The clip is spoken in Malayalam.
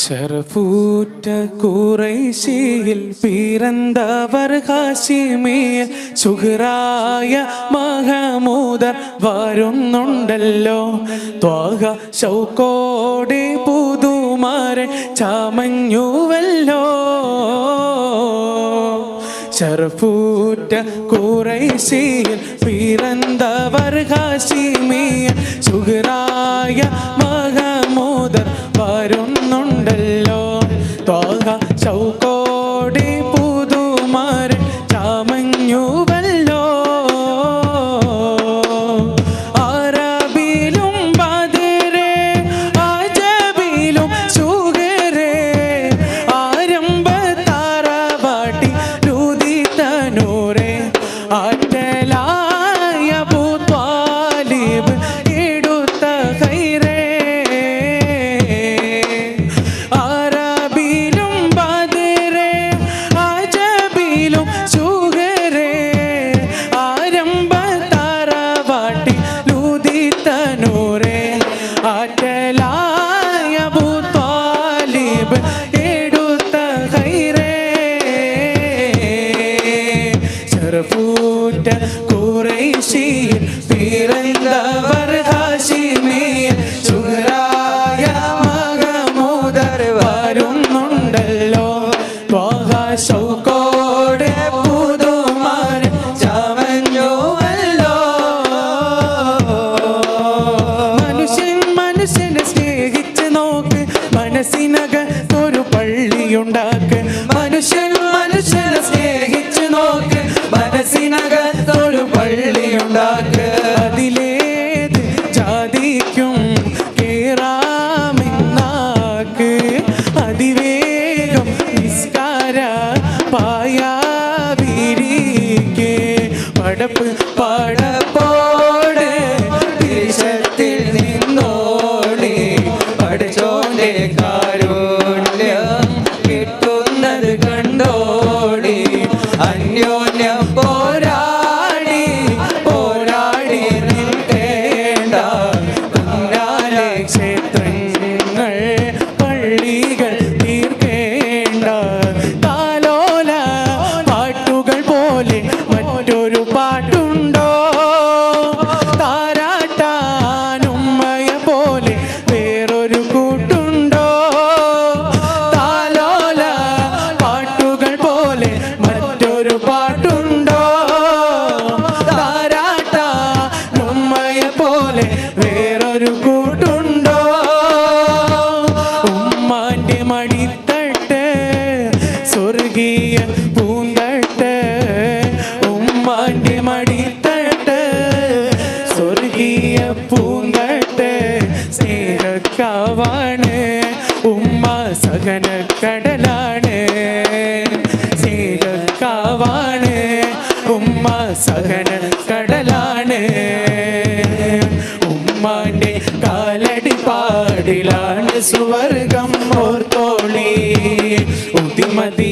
ഷറഫൂറ്റ കുറൈശിയിൽ പിറന്തവർ ഹാസിമിയ സുഹറായ മഹമൂദർ വരുന്നുണ്ടല്ലോ. ത്വാഹ ശൗക്കോടെ പുതുമാരൻ ചമഞ്ഞുവല്ലോ. ഷറഫൂറ്റ കുറൈശിയിൽ പിറന്തവർ ഹാസിമിയ സുഹറായ മഹമൂദർ വരുന്നുണ്ടല്ലോ. ത്വാഹ ചൗക്കോടി പുതുമാരൻ ചമഞ്ഞുവല്ലോ. അറബിലും ബദരെ അജബിലും സുഗരെ. ആരംഭ താറാവാട്ടി രുതി തനൂരെ പിറന്നവർ பாயா விரிக்கே படப்பு படப்போ സ്വർഗീയ പൂന്തട്ട് ഉമ്മാന്റെ മടിത്തട്ട് സ്വർഗീയ പൂന്തട്ട് സ്നേഹക്കാവാണ് ഉമ്മ സഹന കടലാണ്. സ്നേഹക്കാവാണ് ഉമ്മ സഹന കടലാണ്. ഉമ്മാന്റെ കാലടി പാടിലാണ് സുവർഗം ഓർത്തോളി. ഉദിമതിയാ മുത്ത്